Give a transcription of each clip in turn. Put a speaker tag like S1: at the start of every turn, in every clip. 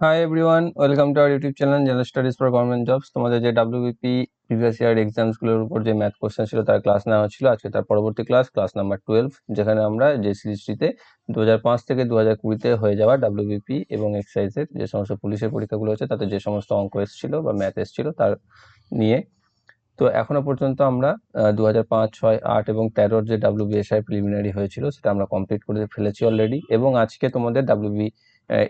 S1: Hi everyone welcome to our YouTube channel general studies for government jobs তোমাদের যে WBP previous year এক্সামসগুলোর উপর যে math question ছিল, তার ক্লাস নেওয়া হচ্ছিল। আজকে তার পরবর্তী ক্লাস ক্লাস নাম্বার টুয়েলভ যেখানে আমরা যে সিরিজটিতে দু হাজার পাঁচ থেকে দু হাজার কুড়িতে হয়ে যাওয়া ডাব্লিউবিপি এবং এক্সাইজের যে সমস্ত পুলিশের পরীক্ষাগুলো হচ্ছে, তাতে যে সমস্ত অঙ্ক এসেছিল বা ম্যাথ এসেছিল, তার নিয়ে। তো এখনও পর্যন্ত আমরা দু হাজার পাঁচ, ছয়, আট এবং তেরোর যে ডাব্লিউবিএসআই প্রিলিমিনারি হয়েছিল, সেটা আমরা কমপ্লিট করে ফেলেছি অলরেডি এবং আজকে তোমাদের WB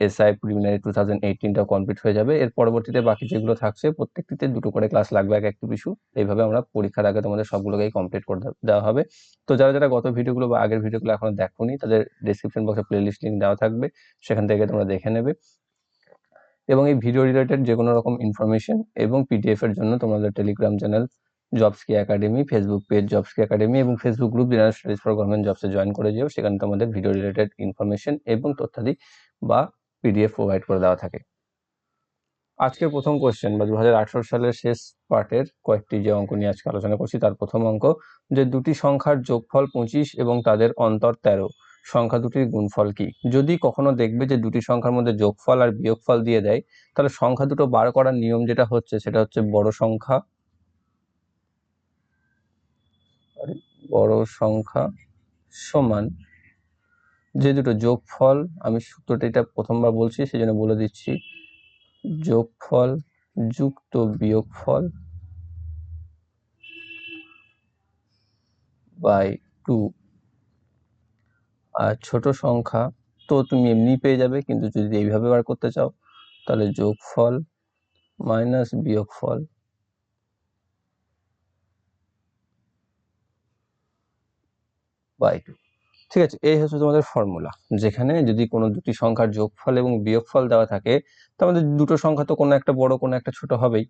S1: SI preliminary two thousand এইটিনটাও complete হয়ে যাবে। এর পরবর্তীতে বাকি যেগুলো থাকছে প্রত্যেকটিতে দুটো করে ক্লাস লাগবে এক একটু পিছু এইভাবে আমরা পরীক্ষার আগে তোমাদের সবগুলোকেই কমপ্লিট করে দেওয়া হবে। তো যারা যারা গত ভিডিওগুলো বা আগের ভিডিওগুলো এখনও দেখোনি তাদের ডিসক্রিপশন বক্সে প্লেলিস্ট লিঙ্ক দেওয়া থাকবে। সেখান থেকে তোমরা দেখে নেবে। এবং এই ভিডিও রিলেটেড যে কোনো রকম ইনফরমেশন এবং পিডিএফ এর জন্য তোমাদের টেলিগ্রাম চ্যানেল জবস কি একাডেমি ফেসবুক পেজ জবস কি একাডেমি এবং Facebook group general studies for government জবসে join করে যেও। সেখানে তোমাদের ভিডিও রিলেটেড ইনফরমেশন এবং তথ্যাদি বা পিডিএফ প্রোভাইড করে দেওয়া থাকে। আজকের প্রথম কোশ্চেন বা দু হাজার আঠেরো সালের শেষ পার্টের কয়েকটি যে অঙ্ক নিয়ে আজকে আলোচনা করছি, তার প্রথম অঙ্ক যে দুটি সংখ্যার যোগফল পঁচিশ এবং তাদের অন্তর তেরো, সংখ্যা দুটির গুণফল কি? যদি কখনো দেখবে যে দুটি সংখ্যার মধ্যে যোগফল আর বিয়োগফল দিয়ে দেয়, তাহলে সংখ্যা দুটো বার করার নিয়ম যেটা হচ্ছে, সেটা হচ্ছে বড় সংখ্যা বড় সংখ্যা সমান যে দুটো যোগফল, আমি সূত্রটা এটা প্রথমবার বলছি সেই জন্য বলে দিচ্ছি, যোগফল যুক্ত বিয়োগফল বাই টু। আর ছোট সংখ্যা, তো তুমি এমনি পেয়ে যাবে, কিন্তু যদি এইভাবে বার করতে চাও, তাহলে যোগফল মাইনাস বিয়োগফল বাই টু ঠিক আছে, এই হচ্ছে তোমাদের ফর্মুলা যেখানে যদি কোনো দুটি সংখ্যার যোগফল এবং বিয়োগফল দেওয়া থাকে তাহলে দুটো সংখ্যা তো কোনো একটা বড়, কোনো একটা ছোট হবেই।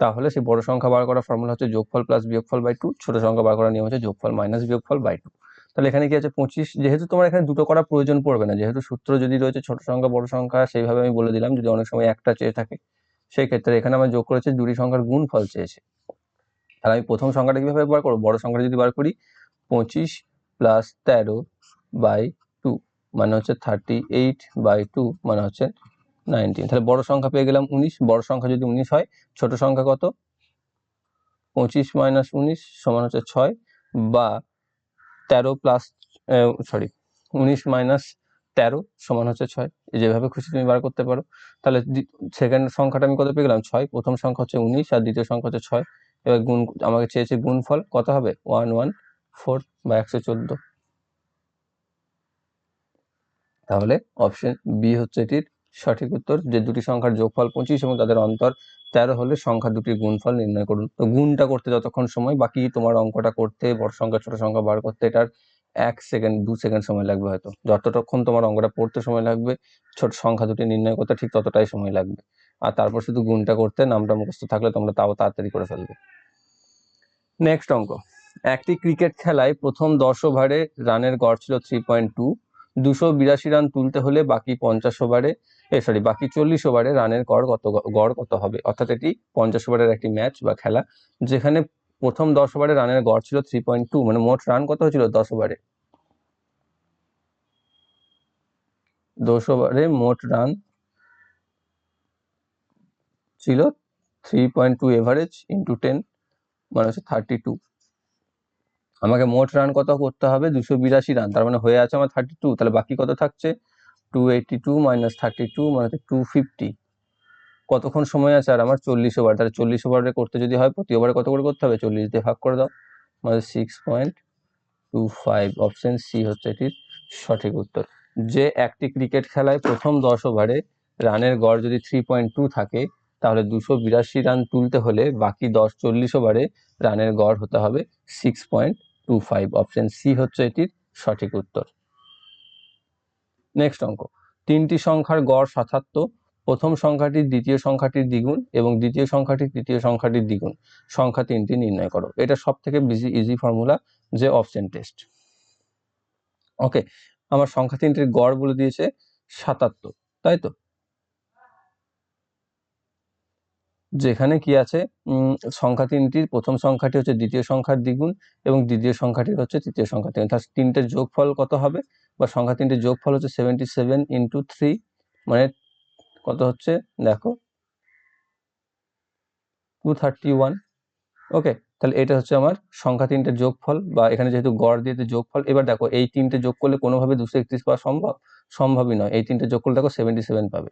S1: তাহলে সেই বড় সংখ্যা বার করার ফর্মুলা হচ্ছে যোগফল প্লাস বিয়োগফল বাই টু ছোট সংখ্যা বার করার নিয়ম হচ্ছে যোগফল মাইনাস বিয়োগফল বাই টু তাহলে এখানে কি আছে? পঁচিশ, যেহেতু তোমার এখানে দুটো করার প্রয়োজন পড়বে না, যেহেতু সূত্র যদি রয়েছে ছোট সংখ্যা, বড় সংখ্যা, সেইভাবে আমি বলে দিলাম, যদি অনেক সময় একটা চেয়ে থাকে, সেই ক্ষেত্রে এখানে আমার যোগ করেছে দুটি সংখ্যার গুণ ফল চেয়েছে। তাহলে আমি প্রথম সংখ্যাটা কীভাবে বার করব? বড় সংখ্যাটা যদি বার করি, পঁচিশ প্লাস তেরো বাই টু মানে হচ্ছে থার্টি এইট বাই টু মানে হচ্ছে নাইনটিন তাহলে বড় সংখ্যা পেয়ে গেলাম উনিশ, বড় সংখ্যা যদি উনিশ হয়, ছোট সংখ্যা কত? পঁচিশ মাইনাস উনিশ সমান হচ্ছে ছয় বা তেরো প্লাস সরি উনিশ মাইনাস তেরো সমান হচ্ছে ছয়। যেভাবে খুশি তুমি বার করতে পারো। তাহলে সেকেন্ড সংখ্যাটা আমি কত পেয়ে গেলাম? ছয়। প্রথম সংখ্যা হচ্ছে উনিশ আর দ্বিতীয় সংখ্যা হচ্ছে ছয়। এবার গুণ, আমাকে চেয়েছে গুণফল, কত হবে? ওয়ান ওয়ান ফোর বা একশো চোদ্দ। তাহলে অপশন বি হচ্ছে এটির সঠিক উত্তর। যে দুটি সংখ্যার যোগফল পঁচিশ এবং তাদের অন্তর তেরো হলে সংখ্যা দুটির গুণফল নির্ণয় করুন। তো গুণটা করতে যতক্ষণ সময় বাকি তোমার অঙ্কটা করতে, বড় সংখ্যা, ছোট সংখ্যা বার করতে, এটার এক সেকেন্ড, দু সেকেন্ড সময় লাগবে হয়তো। যতটক্ষণ তোমার অঙ্কটা পড়তে সময় লাগবে, ছোট সংখ্যা দুটি নির্ণয় করতে ঠিক ততটাই সময় লাগবে। আর তারপর শুধু গুণটা করতে, নামটা মুখস্থ থাকলে তোমরা তাও তাড়াতাড়ি করে ফেলবে। নেক্সট অঙ্ক। একটি ক্রিকেট খেলায় প্রথম দশ ওভারে রানের গড় ছিল থ্রি পয়েন্ট টু দুশো বিরাশি রান তুলতে হলে বাকি পঞ্চাশ ওভারে, এ সরি বাকি চল্লিশ ওভারে রানের গড় কত গড় কত হবে? অর্থাৎ এটি পঞ্চাশ ওভারের একটি ম্যাচ বা খেলা, যেখানে প্রথম দশ ওভারে রানের গড় ছিল থ্রি পয়েন্ট টু মানে মোট রান কত হয়েছিল দশ ওভারে? দশ ওভারে মোট রান ছিল three point two average into ten মানে হচ্ছে থার্টি টু আমাকে মোট রান কত করতে হবে? দুশো বিরাশি রান তার মানে হয়ে আছে আমার থার্টি টু তাহলে বাকি কত থাকছে? Two eighty two minus thirty two মানে টু ফিফটি কতক্ষণ সময় আছে? আর আমার চল্লিশ ওভার তাহলে চল্লিশ ওভারে করতে যদি হয়, প্রতি ওভারে কত করে করতে হবে? চল্লিশ দিয়ে ভাগ করে দাও। মানে six point two five option C হচ্ছে এটির সঠিক উত্তর। যে একটি ক্রিকেট খেলায় প্রথম দশ ওভারে রানের গড় যদি থ্রি পয়েন্ট টু থাকে, তাহলে দুশো বিরাশি রান তুলতে হলে বাকি দশ চল্লিশ ওভারে রানের গড় হতে হবে six point two five option C হচ্ছে এটির সঠিক উত্তর। নেক্সট অঙ্ক। তিনটি সংখ্যার গড় সাতাত্তর। প্রথম সংখ্যাটি দ্বিতীয় সংখ্যাটির দ্বিগুণ এবং দ্বিতীয় সংখ্যাটি তৃতীয় সংখ্যাটির দ্বিগুণ। সংখ্যা তিনটি নির্ণয় করো। এটা সব থেকে বিজি ইজি ফর্মুলা যে অপশন টেস্ট ওকে আমার সংখ্যা তিনটির গড় বলে দিয়েছে সাতাত্তর, তাই তো? যেখানে কি আছে? সংখ্যা তিনটির প্রথম সংখ্যাটি হচ্ছে দ্বিতীয় সংখ্যার দ্বিগুণ এবং দ্বিতীয় সংখ্যাটির হচ্ছে তৃতীয় সংখ্যা দ্বিগুণ তার তিনটের যোগফল কত হবে? বা সংখ্যা তিনটের যোগফল হচ্ছে সেভেন্টি সেভেন ইন্টু থ্রি মানে কত হচ্ছে? দেখো টু থার্টি ওয়ান ওকে তাহলে এটা হচ্ছে আমার সংখ্যা তিনটের যোগফল বা এখানে যেহেতু গড় দিয়েছে যোগফল, এবার দেখো, এই তিনটে যোগ করলে কোনোভাবে দুশো একত্রিশ পাওয়া সম্ভব? সম্ভবই নয়। এই তিনটে যোগ করলে দেখো সেভেন্টি সেভেন পাবে।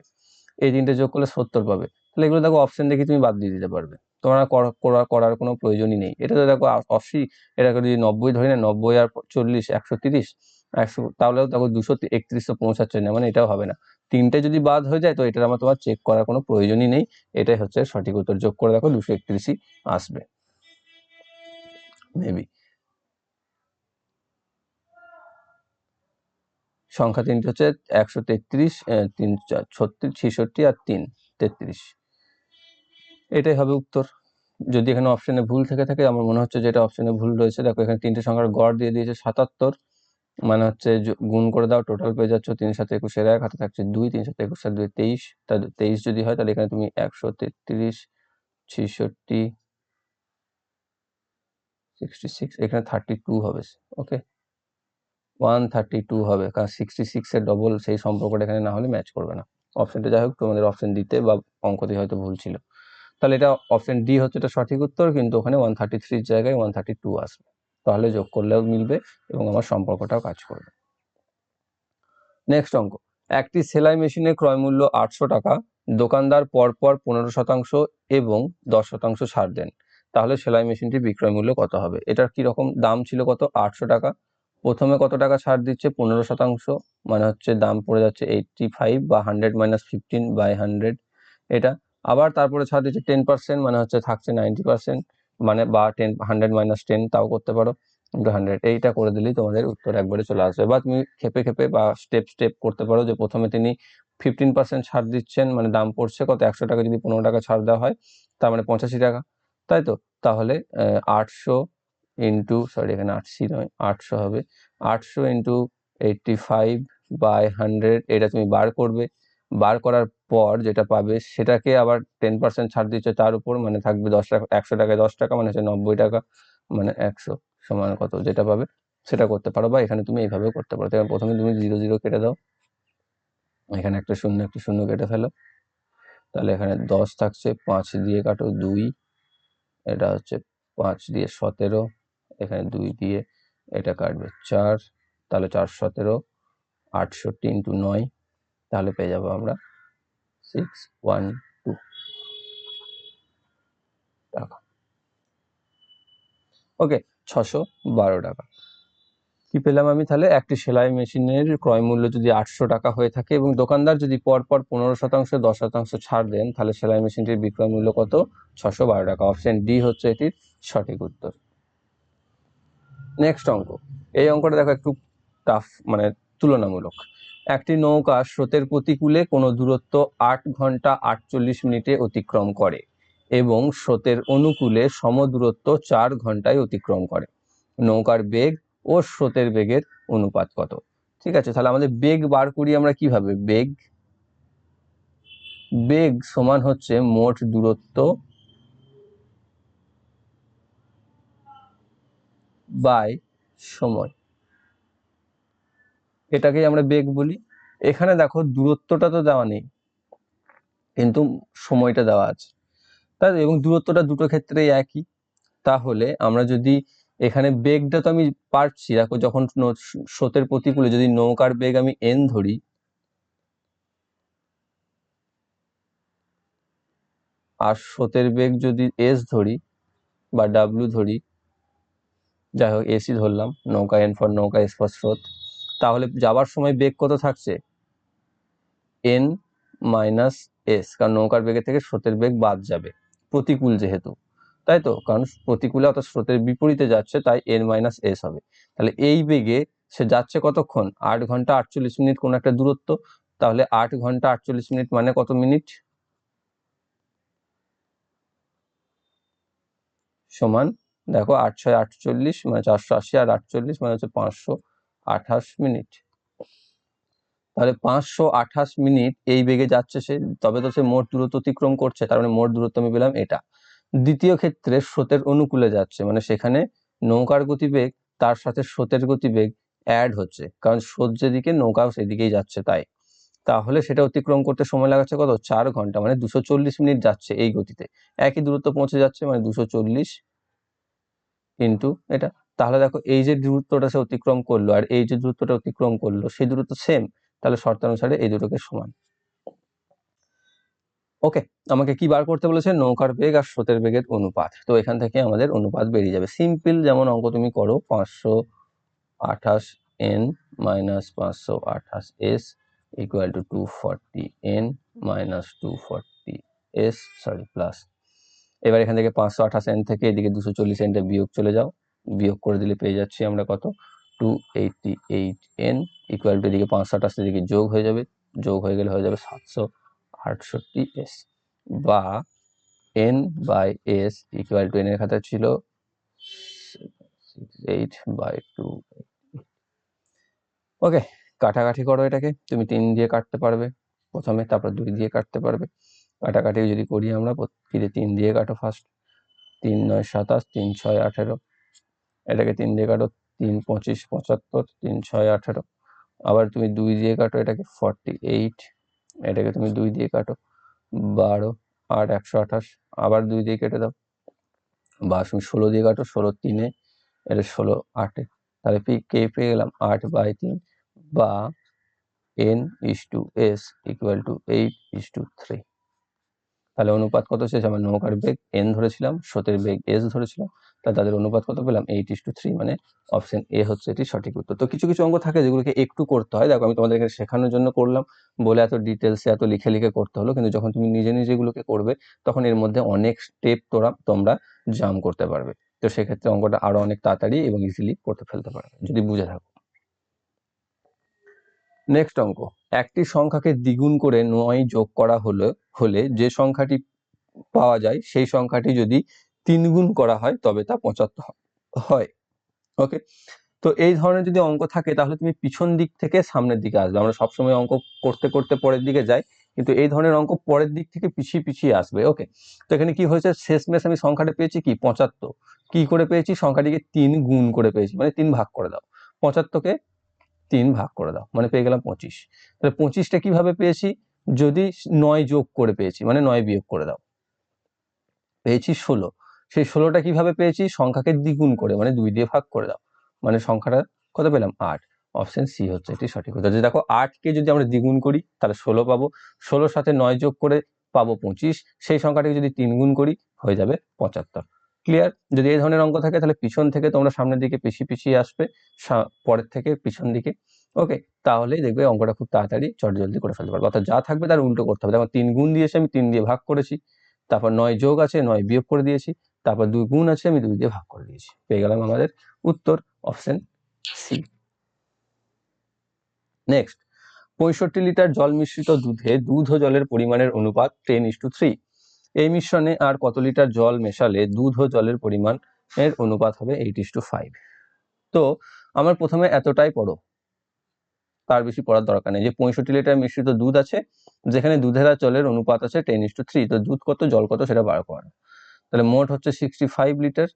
S1: এই তিনটে যোগ করলে সত্তর পাবে। তাহলে এগুলো দেখো অপশন দেখে তুমি বাদ দিয়ে দিতে পারবে। তোমার করা করার কোনো প্রয়োজনই নেই। এটা তো দেখো অশি, এটাকে যদি নব্বই ধরি না, নব্বই আর চল্লিশ, একশো তিরিশ, একশো তাহলেও দেখো দুশো একত্রিশশো পৌঁছাচ্ছে না মানে এটাও হবে না। তিনটে যদি বাদ হয়ে যায়, তো এটা আমার তোমার চেক করার কোনো প্রয়োজনই নেই। এটাই হচ্ছে সঠিক উত্তর। যোগ করে দেখো দুশো একত্রিশই আসবে। মেবি সংখ্যা তিনটি হচ্ছে একশো তেত্রিশ তিন ছত্রিশ, ছেষট্টি আর তিন, তেত্রিশ। এটাই হবে উত্তর। যদি এখানে অপশনে ভুল থেকে থাকে, আমার মনে হচ্ছে যে এটা অপশনে ভুল রয়েছে। দেখো, এখানে তিনটে সংখ্যার গড় দিয়ে দিয়েছে সাতাত্তর মানে হচ্ছে গুণ করে দাও টোটাল পেয়ে যাচ্ছ তিন সাথে একুশের এক, হাতে থাকছে দুই তিন সাথে একুশ সাত দুই, তেইশ। তাহলে তেইশ যদি হয়, তাহলে এখানে তুমি একশো তেত্রিশ, ছেষট্টি সিক্সটি সিক্স এখানে থার্টি টু হবে ওকে ওয়ান থার্টি টু হবে, কারণ সিক্সটি সিক্সের ডবল সেই সম্পর্কটা এখানে না হলে ম্যাচ করবে না। অপশনটা যাই হোক, তোমাদের অপশন দিতে বা অঙ্কতে হয়তো ভুল ছিল। তাহলে এটা অপশন ডি হচ্ছে এটা সঠিক উত্তর, কিন্তু ওখানে ওয়ান থার্টি থ্রির জায়গায় ওয়ান থার্টি টু আসবে। তাহলে যোগ করলেও মিলবে এবং আমার সম্পর্কটাও কাজ করবে। নেক্সট অঙ্ক। একটি সেলাই মেশিনের ক্রয় মূল্য আটশো টাকা, দোকানদার পরপর পনেরো শতাংশ এবং দশ শতাংশ ছাড় দেন। তাহলে সেলাই মেশিনটি বিক্রয় মূল্য কত হবে? এটার কি রকম দাম ছিল কত? আটশো টাকা। প্রথমে কত টাকা ছাড় দিচ্ছে? পনেরো শতাংশ। মানে হচ্ছে দাম পড়ে যাচ্ছে এইটটি ফাইভ বা hundred minus fifteen by hundred এটা আবার তারপরে ছাড় দিচ্ছে টেন পার্সেন্ট মানে হচ্ছে থাকছে নাইনটি পার্সেন্ট মানে বা টেন হান্ড্রেড মাইনাস টেন তাও করতে পারো। ইন্টু হান্ড্রেড এইটা করে দিলেই তোমাদের উত্তর একবারে চলে আসবে। বা তুমি খেপে খেপে বা স্টেপ স্টেপ করতে পারো যে প্রথমে তিনি ফিফটিন পার্সেন্ট ছাড় দিচ্ছেন মানে দাম পড়ছে কত? একশো টাকা যদি পনেরো টাকা ছাড় দেওয়া হয়, তার মানে পঁচাশি টাকা। তাই তো? তাহলে আটশো ইন্টু সরি এখানে আটশি নয়, আটশো হবে। আটশো into eighty five by hundred এটা তুমি বার করবে। বার করার পর যেটা পাবে, সেটাকে আবার টেন পার্সেন্ট ছাড় দিচ্ছে তার উপর মানে থাকবে দশ টাকা, একশো টাকায় দশ টাকা মানে হচ্ছে নব্বই টাকা মানে একশো সমান কত যেটা পাবে, সেটা করতে পারো বা এখানে তুমি এইভাবে করতে পারো। প্রথমে তুমি জিরো জিরো কেটে দাও। এখানে একটা শূন্য একটা শূন্য কেটে ফেলো। তাহলে এখানে দশ থাকছে, পাঁচ দিয়ে কাটো দুই, এটা হচ্ছে পাঁচ দিয়ে সতেরো। এখানে দুই দিয়ে এটা কাটবে চার, তাহলে চার সতেরো, আটষট্টি ইন্টু নয়, তাহলে পেয়ে যাব আমরা সিক্স, ওয়ান, টু। টাকা। ওকে, ছশো বারো টাকা। কি পেলাম আমি তাহলে? একটি সেলাই মেশিনের ক্রয় মূল্য যদি আটশো টাকা হয়ে থাকে এবং দোকানদার যদি পরপর পনেরো শতাংশ, দশ শতাংশ ছাড় দেন, তাহলে সেলাই মেশিনটির বিক্রয় মূল্য কত? ছশো বারো টাকা। অপশন ডি হচ্ছে এটির সঠিক উত্তর। নেক্সট অঙ্ক। এই অঙ্কটা দেখো একটু টাফ মানে তুলনামূলক। একটি নৌকা স্রোতের প্রতিকূলে কোনো দূরত্ব আট ঘণ্টা আটচল্লিশ মিনিটে অতিক্রম করে এবং স্রোতের অনুকূলে সমদূরত্ব চার ঘন্টায় অতিক্রম করে। নৌকার বেগ ও স্রোতের বেগের অনুপাত কত? ঠিক আছে, তাহলে আমাদের বেগ বার করি আমরা কীভাবে? বেগ? বেগ সমান হচ্ছে মোট দূরত্ব বাই সময়। এটাকেই আমরা বেগ বলি। এখানে দেখো দূরত্বটা তো দেওয়া নেই, কিন্তু সময়টা দেওয়া আছে। তাই এবং দূরত্বটা দুটো ক্ষেত্রেই একই। তাহলে আমরা যদি এখানে বেগটা তো আমি পারছি, দেখো যখন স্রোতের প্রতিকূলে যদি নৌকার বেগ আমি এন ধরি, আর স্রোতের বেগ যদি এস ধরি বা ডাব্লু ধরি যাই হোক এসি ধরলাম, নৌকা এন ফর নৌকা এস ফর স্রোত। তাহলে যাবার সময় বেগ কত থাকছে? এন মাইনাস এস কারণ নৌকার বেগের থেকে স্রোতের বেগ বাদ যাবে, প্রতিকূল যেহেতু, তাই তো? কারণ প্রতিকূলে অর্থাৎ স্রোতের বিপরীতে যাচ্ছে, তাই এন মাইনাস এস হবে। তাহলে এই বেগে সে যাচ্ছে কতক্ষণ? আট ঘণ্টা আটচল্লিশ মিনিট কোন একটা দূরত্ব, তাহলে আট ঘণ্টা আটচল্লিশ মিনিট মানে কত মিনিট? সমান দেখো আট ছয় আটচল্লিশ মানে চারশো আশি আর আটচল্লিশ মানে হচ্ছে পাঁচশো আঠাশ মিনিট। তাহলে পাঁচশো আঠাশ মিনিট এই বেগে যাচ্ছে সে, তবে তো সে মোট দূরত্ব অতিক্রম করছে, তার মানে মোট দূরত্ব আমি পেলাম এটা। দ্বিতীয় ক্ষেত্রে স্রোতের অনুকূলে যাচ্ছে মানে সেখানে নৌকার গতিবেগ তার সাথে স্রোতের গতিবেগ অ্যাড হচ্ছে, কারণ স্রোত যেদিকে, নৌকাও সেদিকেই যাচ্ছে তাই। তাহলে সেটা অতিক্রম করতে সময় লাগাচ্ছে কত? চার ঘণ্টা মানে দুশো চল্লিশ মিনিট যাচ্ছে এই গতিতে। একই দূরত্ব পৌঁছে যাচ্ছে মানে দুশো চল্লিশ ইন্টু এটা, তাহলে দেখো এই যে দূরত্বটা সে অতিক্রম করল আর এই যে দূরত্বটা অতিক্রম করল, সেই দূরত্ব সেম তাহলে শর্তানুসারে এই দুটোকে সমান। ওকে আমাকে কি বার করতে বলেছে? নৌকার বেগ আর স্রোতের বেগের অনুপাত। তো এখান থেকে আমাদের অনুপাত বেরিয়ে যাবে। সিম্পল যেমন অঙ্ক তুমি করো, পাঁচশো আঠাশ এন মাইনাস পাঁচশো আঠাশ S equal to two forty N minus two forty S sorry plus এবার এখান থেকে পাঁচশো আঠাশ এন থেকে এদিকে দুশো চল্লিশ এনটা বিয়োগ চলে যাও। বিয়োগ করে দিলে পেয়ে যাচ্ছি আমরা কত? Two eighty eight N equal to এদিকে পাঁচশো আঠাশ এদিকে যোগ হয়ে যাবে। যোগ হয়ে গেলে হয়ে যাবে সাতশো আটষট্টি এস বা N by S equal to এনের খাতা ছিল এইট বাই টু ওকে কাটাকাটি করো এটাকে। তুমি তিন দিয়ে কাটতে পারবে। প্রথমে, তারপর দুই দিয়ে কাটতে পারবে। কাটাকাটি যদি করি আমরা প্রতিটি তিন দিয়ে কাটো ফার্স্ট তিন নয় সাতাশ, তিন ছয় আঠেরো। এটাকে তিন দিয়ে কাটো, তিন পঁচিশ পঁচাত্তর, তিন ছয় আঠেরো। আবার তুমি দুই দিয়ে কাটো, এটাকে ফর্টি এইট এটাকে তুমি দুই দিয়ে কাটো, বারো, আট, একশো আঠাশ। আবার দুই দিয়ে কেটে দাও। বা তুমি ষোলো দিয়ে কাটো, ষোলো তিনে, এটা ষোলো আটে। তাহলে পি, কে পেয়ে গেলাম? আট বাই তিন বা N is to S equal to eight is to three. তাহলে অনুপাত কত? শেষ আমার নৌকার বেগ এন ধরেছিলাম, স্রোতের বেগ এস ধরেছিলাম, তাহলে তাদের অনুপাত কত পেলাম? এইট ইস টু থ্রি মানে অপশন এ হচ্ছে এটি সঠিক উত্তর। তো কিছু কিছু অঙ্ক থাকে যেগুলোকে একটু করতে হয়। দেখো আমি তোমাদেরকে শেখানোর জন্য করলাম, বলে এত ডিটেলসে এত লিখে লিখে করতে হলো, কিন্তু যখন তুমি নিজে নিজে এগুলোকে করবে, তখন এর মধ্যে অনেক স্টেপ তোরা, তোমরা জাম করতে পারবে। তো সেক্ষেত্রে অঙ্কটা আরও অনেক তাড়াতাড়ি এবং ইজিলি করতে ফেলতে পারবে, যদি বুঝে থাকো। নেক্সট অঙ্ক. একটি সংখ্যাকে দ্বিগুণ করে নয় যোগ করা হলে হলে যে সংখ্যাটি পাওয়া যায়, সেই সংখ্যাটি যদি তিন গুণ করা হয়, তবে তা পঁচাত্তর হয়। ওকে তো এই ধরনের যদি অঙ্ক থাকে, তাহলে তুমি পিছন দিক থেকে সামনের দিকে আসবে। আমরা সবসময় অঙ্ক করতে করতে পরের দিকে যাই, কিন্তু এই ধরনের অঙ্ক পরের দিক থেকে পিছিয়ে পিছিয়ে আসবে। ওকে তো এখানে কি হয়েছে? শেষমেশ আমি সংখ্যাটা পেয়েছি কি? পঁচাত্তর। কি করে পেয়েছি? সংখ্যাটিকে তিন গুণ করে পেয়েছি। মানে তিন ভাগ করে দাও। পঁচাত্তরকে তিন ভাগ করে দাও মানে পেয়ে গেলাম পঁচিশ। তাহলে পঁচিশটা কীভাবে পেয়েছি? যদি নয় যোগ করে পেয়েছি মানে নয় বিয়োগ করে দাও। পেয়েছি ষোলো। সেই ষোলোটা কীভাবে পেয়েছি? সংখ্যাকে দ্বিগুণ করে মানে দুই দিয়ে ভাগ করে দাও। মানে সংখ্যাটা কত পেলাম? আট। অপশন সি হচ্ছে এটি সঠিক উত্তর। যে দেখো আটকে যদি আমরা দ্বিগুণ করি, তাহলে ষোলো পাবো। ষোলোর সাথে নয় যোগ করে পাবো পঁচিশ। সেই সংখ্যাটাকে যদি তিন গুণ করি, হয়ে যাবে পঁচাত্তর। ক্লিয়ার যদি এই ধরনের অঙ্ক থাকে, তাহলে পিছন থেকে তোমরা সামনের দিকে পিছিয়ে পিছিয়ে আসবে পরের থেকে পিছন দিকে। ওকে তাহলেই দেখবে অঙ্কটা খুব তাড়াতাড়ি চট জলদি করে ফেলতে পারবে। অর্থাৎ যা থাকবে তার উল্টো করতে হবে। দেখো, তিন গুণ দিয়েছে আমি, তিন দিয়ে ভাগ করেছি। তারপর নয় যোগ আছে, নয় বিয়োগ করে দিয়েছি। তারপর দুই গুণ আছে, আমি দুই দিয়ে ভাগ করে দিয়েছি। পেয়ে গেলাম আমাদের উত্তর অপশন সি নেক্সট পঁয়ষট্টি লিটার জল মিশ্রিত দুধে দুধ ও জলের পরিমাণের অনুপাত টেন ইস টু থ্রি এই মিশ্রণে আর কত লিটার জল মেশালে দুধ ও জলের পরিমাণ এর অনুপাত হবে এইট ইস টু ফাইভ তো আমার প্রথমে এতটাই পড়ো। তার বেশি পড়ার দরকার নেই। যে পঁয়ষট্টি লিটার মিশ্রিত দুধ আছে, যেখানে দুধের আর জলের অনুপাত আছে টেন ইস টু থ্রি তো দুধ কত, জল কত সেটা বার করা। তাহলে মোট হচ্ছে সিক্সটি ফাইভ লিটার।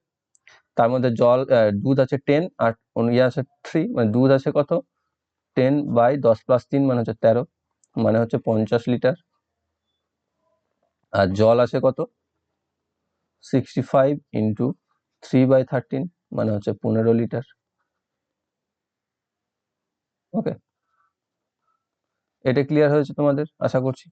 S1: তার মধ্যে জল দুধ আছে টেন আর ইয়ে আছে থ্রি মানে দুধ আছে কত? টেন বাই দশ প্লাস তিন মানে হচ্ছে তেরো মানে হচ্ছে পঞ্চাশ লিটার। আর জল আছে কত? Sixty five into three by thirteen মানে হচ্ছে পনেরো লিটার। ওকে এটা ক্লিয়ার হয়েছে তোমাদের? আশা করছি।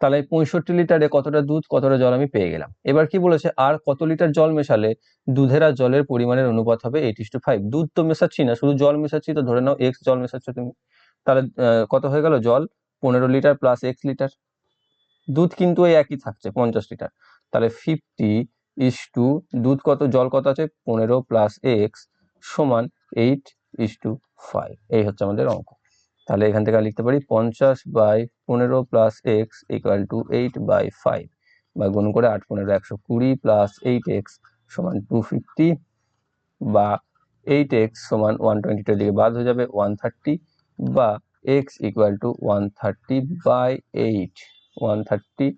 S1: তাহলে পঁয়ষট্টি লিটারে কতটা দুধ, কতটা জল আমি পেয়ে গেলাম? এবার কি বলেছে? আর কত লিটার জল মেশালে দুধের আর জলের পরিমাণের অনুপাত হবে এইট টু ফাইভ দুধ তো মেশাচ্ছি না, শুধু জল মেশাচ্ছি তো ধরে নাও এক্স জল মেশাচ্ছ তুমি। তাহলে কত হয়ে গেল? জল পনেরো লিটার প্লাস এক্স লিটার। দুধ কিন্তু ওই একই থাকছে, পঞ্চাশ লিটার। তাহলে ফিফটি ইস টু দুধ কত, জল কত আছে? পনেরো প্লাস এক্স সমান এইট ইস টু ফাইভ এই হচ্ছে আমাদের অঙ্ক। তাহলে এখান থেকে লিখতে পারি পঞ্চাশ বাই পনেরো plus x equal to eight by five বা গুণ করে আট পনেরো, একশো কুড়ি প্লাস এইট এক্স সমান টু ফিফটি বা এইট এক্স সমান ওয়ান টোয়েন্টি টোয়েন্টিটার দিকে বাদ হয়ে যাবে ওয়ান থার্টি বা x equal to one thirty by eight one thirty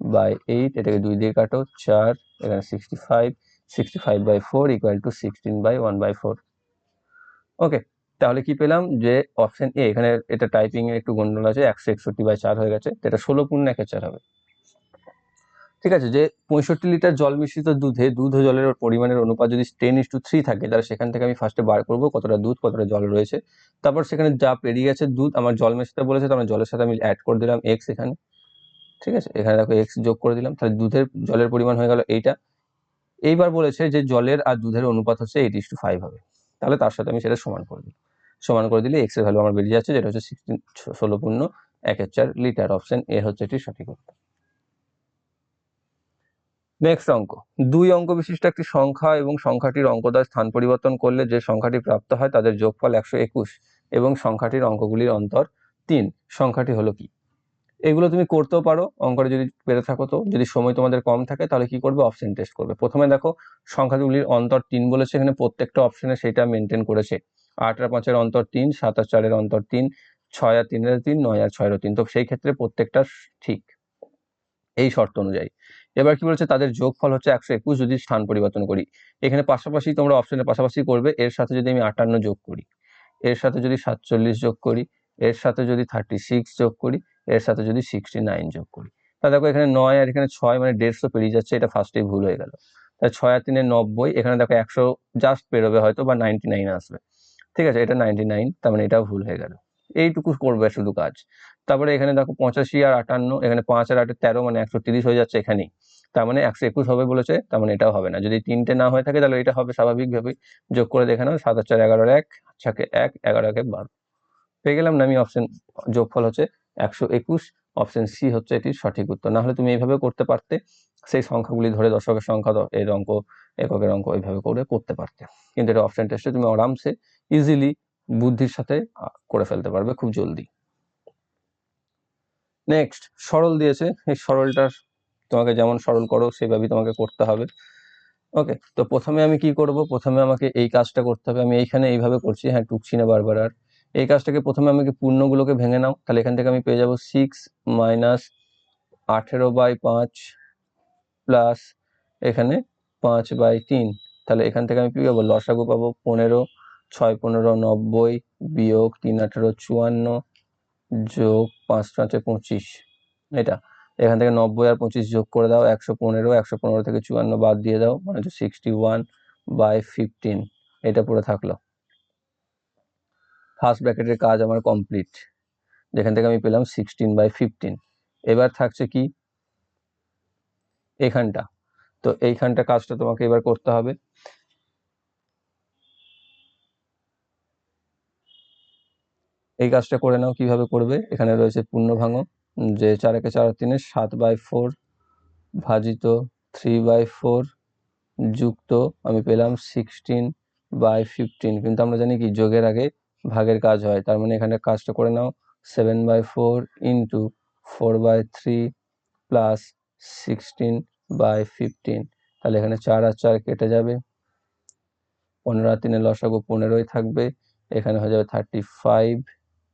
S1: by eight এটাকে দুই দিয়ে কাটো, চার, এখানে sixty five sixty five by four equal to sixteen by one by four okay তাহলে কি পেলাম? যে অপশন এ এখানে এটা টাইপিং এর একটু গন্ডগোল আছে, একশো একষট্টি বাই চার হয়ে গেছে, এটা ষোলো পূর্ণ একের চার হবে। ঠিক আছে, যে পঁয়ষট্টি লিটার জল মিশ্রিত দুধে, দুধ ও জলের পরিমাণের অনুপাত যদি টেন ইস টু থ্রি থাকে, তাহলে সেখান থেকে আমি ফার্স্টে বার করব কতটা দুধ, কতটা জল রয়েছে। তারপর সেখানে যা পেরিয়ে গেছে দুধ, আমার জল মেশাতে বলেছে, তো আমার জলের সাথে আমি অ্যাড করে দিলাম এক্স এখানে। ঠিক আছে? এখানে দেখো এক্স যোগ করে দিলাম, তাহলে দুধের জলের পরিমাণ হয়ে গেল এইটা। এইবার বলেছে যে জলের আর দুধের অনুপাত হচ্ছে এইট ইস টু ফাইভ হবে। তাহলে তার সাথে আমি সেটা সমান করে দিই সমান করে দিলে এক্সের ভ্যালু আমার বেরিয়ে যাচ্ছে, যেটা হচ্ছে সিক্সটিন ষোলো পূর্ণ একের চার লিটার অপশন এ হচ্ছে এটি সঠিক উত্তর। নেক্সট অঙ্ক। দুই অঙ্ক বিশিষ্ট একটি সংখ্যা এবং সংখ্যাটির অঙ্কদ্বয় স্থান পরিবর্তন করলে যে সংখ্যাটি প্রাপ্ত হয় তাদের যোগফল একশো একুশ এবং সংখ্যাটির অঙ্কগুলির অন্তর তিন। সংখ্যাটি হলো কি? এগুলো তুমি করতেও পারো। অঙ্কটা যদি পেরে থাকো তো। যদি সময় তোমাদের কম থাকে তাহলে কি করবে? অপশন টেস্ট করবে। প্রথমে দেখো, সংখ্যাগুলির অন্তর তিন বলেছে এখানে। প্রত্যেকটা অপশনে সেটা মেনটেন করেছে। আট আর পাঁচের অন্তর তিন, সাত আর চারের অন্তর তিন, ছয় আর তিনের তিন, নয় আর ছয়েরও তিন। তো সেই ক্ষেত্রে প্রত্যেকটা ঠিক। এই শর্ত অনুযায়ী। এবার কি বলছে? তাদের যোগফল হচ্ছে একশো একুশ যদি স্থান পরিবর্তন করি। এখানে পাশাপাশি তোমরা অপশনের পাশাপাশি করবে। এর সাথে যদি আমি আটান্ন যোগ করি, এর সাথে যদি সাতচল্লিশ যোগ করি, এর সাথে যদি থার্টি সিক্স যোগ করি এর সাথে যদি সিক্সটি নাইন যোগ করি। তা দেখো এখানে নয় আর এখানে ছয় মানে দেড়শো পেরিয়ে যাচ্ছে, এটা ফার্স্টেই ভুল হয়ে গেল। তাই ছয় আর তিনে নব্বই, এখানে দেখো একশো জাস্ট পেরোবে হয়তো বা নাইনটি নাইন আসবে। ঠিক আছে, এটা নাইনটি নাইন তার মানে এটাও ভুল হয়ে গেল। এইটুকু করবে শুধু কাজ। তারপরে এখানে দেখো পঁচাশি আর আটান্ন, এখানে পাঁচ আর আটে তেরো মানে একশো তিরিশ হয়ে যাচ্ছে এখানেই। তার মানে একশো একুশ হবে বলেছে, তার মানে এটাও হবে না। যদি তিনটে না হয়ে থাকে তাহলে এটা হবে স্বাভাবিকভাবেই। যোগ করে দেখে নাও, সাত আর চার এগারোর এক, ছকে এক এগারো একে বারো। পেয়ে গেলাম না আমি অপশন যোগফল হচ্ছে একশো একুশ অপশন সি হচ্ছে এটির সঠিক উত্তর। না হলে তুমি এইভাবে করতে পারতে, সেই সংখ্যাগুলি ধরে দশকের সংখ্যা এর অঙ্ক, এককের অঙ্ক এইভাবে করে করতে পারতে। কিন্তু এটা অপশন টেস্টে তুমি আরামসে ইজিলি বুদ্ধির সাথে করে ফেলতে পারবে খুব জলদি। নেক্সট সরল দিয়েছে। এই সরলটার তোমাকে যেমন সরল করো সেভাবেই তোমাকে করতে হবে। ওকে তো প্রথমে আমি কি করব? প্রথমে আমাকে এই কাজটা করতে হবে। আমি এইখানে এইভাবে করছি। হ্যাঁ টুকছি না বারবার আর। এই কাজটাকে প্রথমে আমাকে পূর্ণগুলোকে ভেঙে নাও। তাহলে এখান থেকে আমি পেয়ে যাব সিক্স মাইনাস আঠেরো বাই পাঁচ প্লাস এখানে পাঁচ বাই তিন। তাহলে এখান থেকে আমি কি পাবো লসাগু পাবো পনেরো, ছয় পনেরো, নব্বই বিয়োগ তিন আঠেরো চুয়ান্ন যোগ পাঁচ পাঁচে পঁচিশ। এটা। এখান থেকে নব্বই আর পঁচিশ যোগ করে দাও একশো পনেরো একশো পনেরো থেকে চুয়ান্ন বাদ দিয়ে দাও। মানে হচ্ছে সিক্সটি ওয়ান বাই ফিফটিন এটা পুরো থাকল। ফার্স্ট ব্র্যাকেটের কাজ আমার কমপ্লিট যেখান থেকে আমি পেলাম সিক্সটিন বাই ফিফটিন এবার থাকছে কি? এখানটা। তো এইখানটা কাজটা তোমাকে এবার করতে হবে। এই কাজটা করে নাও, কীভাবে করবে? এখানে রয়েছে পূর্ণ ভাঙো যে চার একে চার তিনে, সাত বাই ফোর ভাজিত থ্রি বাই ফোর যুক্ত আমি পেলাম সিক্সটিন বাই ফিফটিন কিন্তু আমরা জানি কি, যোগের আগে ভাগের কাজ হয়। তার মানে এখানে কাজটা করে নাও। Seven by four into four by three plus sixteen by fifteen তাহলে এখানে চার আর চার কেটে যাবে। পনেরো আর তিনে লসাগু পনেরোই থাকবে। এখানে হয়ে যাবে থার্টি ফাইভ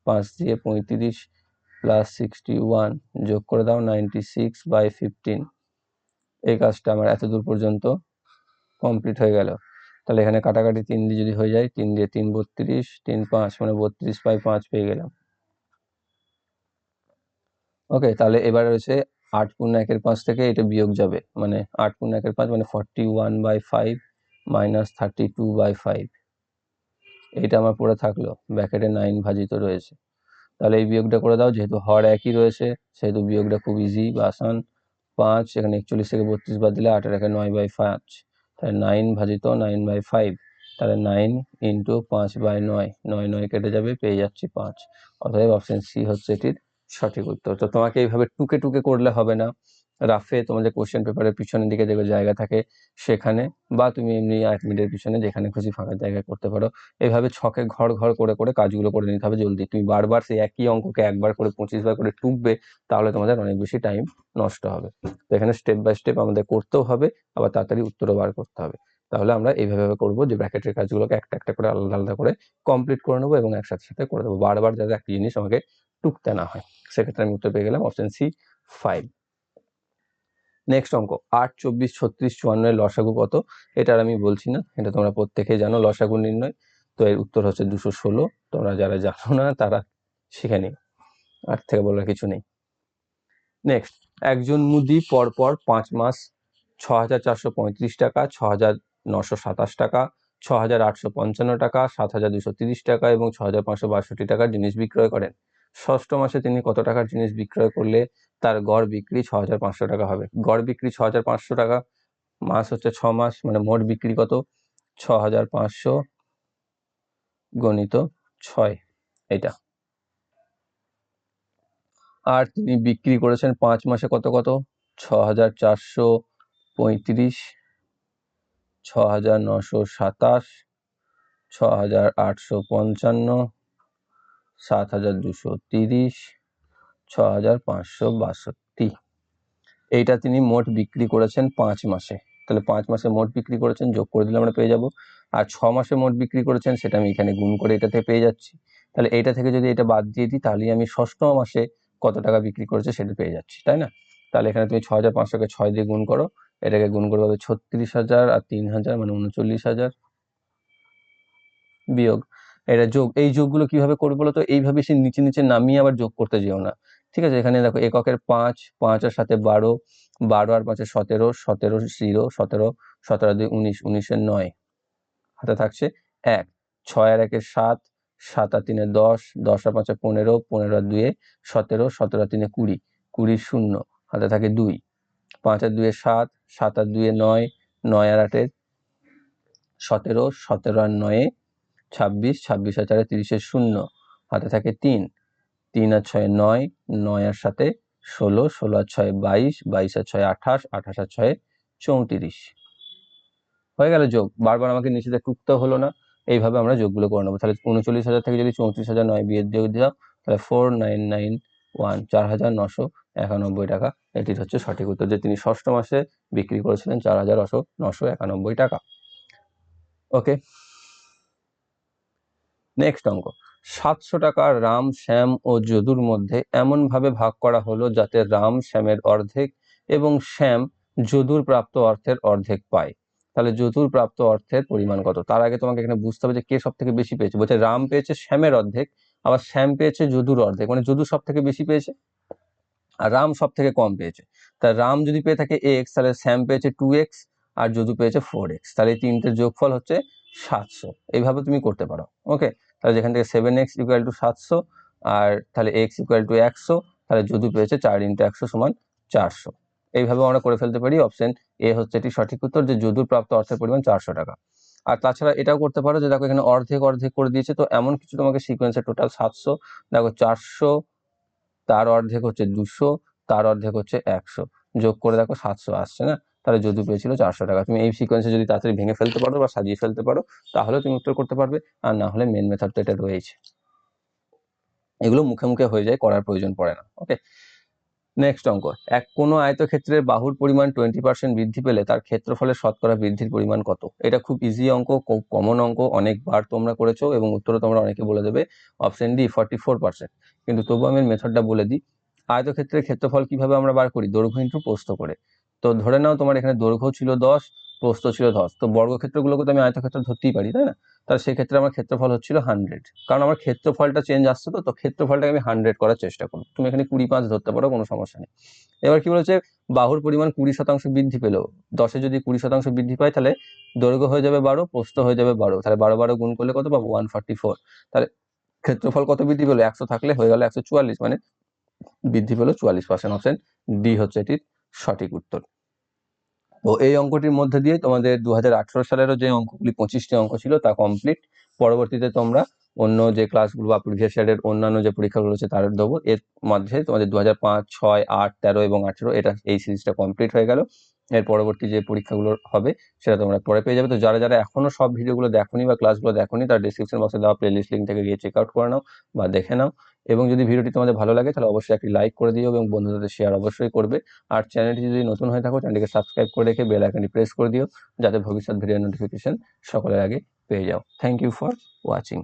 S1: পাঁচ দিয়ে পঁয়ত্রিশ প্লাস সিক্সটি ওয়ান যোগ করে দাও নাইনটি সিক্স বাই ফিফটিন এই কাজটা আমার এত দূর পর্যন্ত কমপ্লিট হয়ে গেল। তাহলে এখানে কাটাকাটি তিন দিয়ে যদি হয়ে যায়, তিন দিয়ে তিন বত্রিশ, তিন পাঁচ মানে বত্রিশ বাই পাঁচ পেয়ে গেলাম। ওকে তাহলে এবার রয়েছে আট পূর্ণ একের পাঁচ থেকে এটা বিয়োগ যাবে মানে আট পূর্ণ একের পাঁচ মানে forty one by five minus thirty two by five এইটা আমার পড়ে থাকল ব্যাকেটে নাইন ভাজিত রয়েছে। তাহলে এই বিয়োগটা করে দাও, যেহেতু হর একই রয়েছে, সেহেতু বিয়োগটা খুব ইজি বা আসান। পাঁচ, এখানে একচল্লিশ থেকে বত্রিশ বাদ দিলে আটের একে নয় বাই পাঁচ তাহলে নাইন ভাজিত নাইন বাই ফাইভ তাহলে নাইন ইন্টু পাঁচ বাই নয় নয় নয় কেটে যাবে, পেয়ে যাচ্ছি পাঁচ। অতএব অপশান সি হচ্ছে এটির সঠিক উত্তর। তো তোমাকে এইভাবে টুকে টুকে করলে হবে না। রাফে তোমাদের কোশ্চেন পেপারের পিছনের দিকে যেগুলো জায়গা থাকে সেখানে বা তুমি এমনি এক মিনিটের পিছনে যেখানে খুশি ফাঁকা জায়গায় করতে পারো। এভাবে ছকে ঘর ঘর করে করে কাজগুলো করে নিতে হবে জলদি। তুমি বারবার সেই একই অঙ্ককে একবার করে, পঁচিশ বার করে টুকবে, তাহলে তোমাদের অনেক বেশি টাইম নষ্ট হবে। তো এখানে স্টেপ বাই স্টেপ আমাদের করতেও হবে, আবার তাড়াতাড়ি উত্তরও বার করতে হবে। তাহলে আমরা এইভাবে করব যে ব্র্যাকেটের কাজগুলোকে একটা একটা করে আলাদা আলাদা করে কমপ্লিট করে নেব এবং একসাথে সাথে করে দেবো। বারবার যাতে একটা জিনিস আমাকে টুকতে না হয়। সেক্ষেত্রে আমি উত্তর পেয়ে গেলাম অপশন সি ফাইভ নেক্সট অঙ্ক, আট, চব্বিশ, ছত্রিশ, চুয়ান্ন এর লসাগু কত? এটার আমি বলছি না, এটা তোমরা প্রত্যেকেই জানো, লসাগু নির্ণয়। তো এর উত্তর হচ্ছে দুশো ষোলো। তোমরা যারা জানো না, তারা শিখে নিও। আর থেকে বলার কিছু নেই। নেক্সট একজন মুদি পরপর পাঁচ মাস ছ হাজার চারশো পঁয়ত্রিশ টাকা ছ হাজার নশো সাতাশ টাকা ছ হাজার আটশো পঞ্চান্ন টাকা সাত হাজার দুশো তিরিশ টাকা এবং ছ হাজার পাঁচশো বাষট্টি টাকার জিনিস বিক্রয় করেন। ষষ্ঠ মাসে তিনি কত টাকার জিনিস বিক্রয় করলে তার গড় বিক্রি ছ হাজার পাঁচশো টাকা হবে। গড় বিক্রি ছ হাজার পাঁচশো টাকা, মাস হচ্ছে ছ মাস মানে মোট বিক্রি কত? ছ হাজার পাঁচশো গণিত ছয় এটা আর তিনি বিক্রি করেছেন পাঁচ মাসে কত কত? ছ হাজার চারশো পঁয়ত্রিশ ছ হাজার নশো সাতাশ ছ হাজার আটশো পঞ্চান্ন সাত হাজার দুশো তিরিশ ছ হাজার পাঁচশো বাষট্টি। এইটা তিনি মোট বিক্রি করেছেন পাঁচ মাসে। তাহলে পাঁচ মাসে মোট বিক্রি করেছেন, যোগ করে দিলে আমরা পেয়ে যাব। আর ছ মাসে মোট বিক্রি করেছেন, সেটা আমি এখানে গুণ করে এটাতে পেয়ে যাচ্ছি। তাহলে এইটা থেকে যদি এটা বাদ দিয়ে দিই তাহলে আমি ষষ্ঠ মাসে কত টাকা বিক্রি করেছে সেটা পেয়ে যাচ্ছি, তাই না? তাহলে এখানে তুমি ছ হাজার পাঁচশোকে ছয় দিয়ে গুণ করো। এটাকে গুণ করে পাবে ছত্রিশ হাজার আর তিন হাজার মানে উনচল্লিশ হাজার বিয়োগ। এটা যোগ, এই যোগগুলো কীভাবে করবে বলো তো? এইভাবে সে নিচে নিচে নামিয়ে আবার যোগ করতে যেও না। ঠিক আছে? এখানে দেখো এককের পাঁচ পাঁচের সাথে বারো বারো আর পাঁচে সতেরো সতেরো জিরো, সতেরো সতেরো দুই উনিশ, উনিশের নয়। হাতে থাকছে এক, ছয় আর একে সাত সাত আর তিনে দশ দশ আর পাঁচে পনেরো পনেরো আর দুয়ে সতেরো সতেরো আর তিনে কুড়ি কুড়ি শূন্য। হাতে থাকে দুই, পাঁচ আর দুয়ে সাত সাত আর দুয়ে নয় নয় আর আটের সতেরো সতেরো আর নয়ে ছাব্বিশ ছাব্বিশ আর চারে তিরিশের শূন্য। হাতে থাকে তিন তিন আর ছয় নয় নয় আর সাথে ষোলো ষোলো আর ছয় বাইশ বাইশ আর ছয় আঠাশ আঠাশ আর ছয় চৌত্রিশ। হয়ে গেল যোগ। বারবার আমাকে নিচেতে টুকতে হলো না। এইভাবে আমরা যোগগুলো করে নেব। তাহলে উনচল্লিশ হাজার থেকে যদি চৌত্রিশ হাজার নয় বিয়ের যোগ দাও তাহলে ফোর নাইন নাইন ওয়ান চার হাজার নশো একানব্বই টাকা। এটির হচ্ছে সঠিক উত্তর যে তিনি ষষ্ঠ মাসে বিক্রি করেছিলেন চার হাজার নশো নশো একানব্বই টাকা। ওকে? নেক্সট অঙ্ক। সাতশো টাকা রাম, শ্যাম ও যদুর মধ্যে এমনভাবে ভাগ করা হলো যাতে রাম, শ্যামের অর্ধেক এবং শ্যাম যদুর প্রাপ্ত অর্থের অর্ধেক পায়। তাহলে যদুর প্রাপ্ত অর্থের পরিমাণ কত? তার আগে তোমাকে এখানে বুঝতে হবে যে কে সব থেকে বেশি পেয়েছে। বলছে রাম পেয়েছে শ্যামের অর্ধেক, আবার শ্যাম পেয়েছে যদুর অর্ধেক। মানে যদু সব থেকে বেশি পেয়েছে আর রাম সব থেকে কম পেয়েছে। তা রাম যদি পেয়ে থাকে এক্স, তাহলে শ্যাম পেয়েছে টু এক্স আর যদু পেয়েছে ফোর এক্স। তাহলে এই তিনটের যোগফল হচ্ছে সাতশো। এইভাবে তুমি করতে পারো। ওকে? তাহলে যেখান থেকে সেভেন এক্স ইকুয়াল টু সাতশো আর তাহলে এক্স ইকুয়াল টু একশো, তাহলে যদু পেয়েছে চার ইন্টু একশো সমান চারশো। এইভাবে আমরা করে ফেলতে পারি। অপশন এ হচ্ছে এটি সঠিক উত্তর যে যদুর প্রাপ্ত অর্থের পরিমাণ চারশো টাকা। আর তাছাড়া এটাও করতে পারো যে দেখো এখানে অর্ধেক অর্ধেক করে দিয়েছে। তো এমন কিছু তোমাকে সিকোয়েন্সে টোটাল সাতশো, দেখো চারশো, তার অর্ধেক হচ্ছে দুশো, তার অর্ধেক হচ্ছে একশো। যোগ করে দেখো সাতশো আসছে না? তাহলে যদু পেয়েছিল চারশো টাকা। তুমি এই সিকোয়েন্সে যদি তাড়াতাড়ি ভেঙে ফেলতে পারো বা সাজিয়ে ফেলতে পারো, তাহলে তুমি উত্তর করতে পারবে, আর না হলে মেন মেথড তো এটা রয়েছে এগুলো মুখে মুখে হয়ে যায়, করার প্রয়োজন পড়ে না ওকে নেক্সট অঙ্ক, এক কোনো আয়তক্ষেত্রের বাহুর পরিমাণ টোয়েন্টি পার্সেন্ট বৃদ্ধি পেলে তার ক্ষেত্রফলের শতকরা বৃদ্ধির পরিমাণ কত? এটা খুব ইজি অঙ্ক কমন অঙ্ক, অনেকবার তোমরা করেছ এবং উত্তরে তোমরা অনেকে বলে দেবে option D forty four percent কিন্তু তবু আমি মেথডটা বলে দিই, আয়তক্ষেত্রের ক্ষেত্রফল কীভাবে আমরা বার করি? দৈর্ঘ্য ইন্টু প্রস্থ করে। তো ধরে নাও তোমার এখানে দৈর্ঘ্য ছিল দশ, প্রস্থ ছিল দশ। তো বর্গক্ষেত্রগুলোকে তো আমি আয়তক্ষেত্র ধরতেই পারি, তাই না? তাহলে সেক্ষেত্রে আমার ক্ষেত্রফল হচ্ছিল হান্ড্রেড কারণ আমার ক্ষেত্রফলটা চেঞ্জ আসছে তো তো ক্ষেত্রফলটাকে আমি হান্ড্রেড করার চেষ্টা করব। তুমি এখানে কুড়ি পাঁচ ধরতে পারো, কোনো সমস্যা নেই। এবার কি বলেছে? বাহুর পরিমাণ কুড়ি শতাংশ বৃদ্ধি পেল। দশে যদি কুড়ি শতাংশ বৃদ্ধি পায়, তাহলে দৈর্ঘ্য হয়ে যাবে বারো, প্রস্থ হয়ে যাবে বারো। তাহলে বারো বারো গুণ করলে কত পাবো? ওয়ান ফর্টি ফোর তাহলে ক্ষেত্রফল কত বৃদ্ধি পেল? একশো থাকলে হয়ে গেল একশো চুয়াল্লিশ মানে বৃদ্ধি পেল চুয়াল্লিশ পার্সেন্ট অপশন ডি হচ্ছে এটির সঠিক উত্তর। তো এই অঙ্কটির মধ্যে দিয়ে তোমাদের দু হাজার আঠারো সালেরও যে অঙ্কগুলি পঁচিশটি অঙ্ক ছিল তা কমপ্লিট পরবর্তীতে তোমরা অন্য যে ক্লাসগুলো বা প্রিভিয়াস ইয়ারের অন্যান্য যে পরীক্ষাগুলো রয়েছে তার দেবো। এর মধ্যে তোমাদের দু হাজার পাঁচ, ছয়, আট, তেরো এবং আঠেরো এটা এই সিরিজটা কমপ্লিট হয়ে গেল। এর পরবর্তী যে পরীক্ষাগুলো হবে, সেটা তোমরা পরে পেয়ে যাবে। তো যারা যারা এখনও সব ভিডিওগুলো দেখোনি বা ক্লাসগুলো দেখোনি, তার ডিসক্রিপশন বক্সে দেওয়া প্লেলিস্ট লিঙ্ক থেকে গিয়ে চেক আউট করে নাও বা দেখে নাও। এবং যদি ভিডিওটি তোমাদের ভালো লাগে, তাহলে অবশ্যই একটি লাইক করে দিও এবং বন্ধুদের শেয়ার অবশ্যই করবে। আর চ্যানেলটি যদি নতুন হয়ে থাকো চ্যানেলটিকে সাবস্ক্রাইব করে রেখে বেল আইকনটি প্রেস করে দিও, যাতে ভবিষ্যৎ ভিডিও নোটিফিকেশন সকলের আগে পেয়ে যাও। Thank you for watching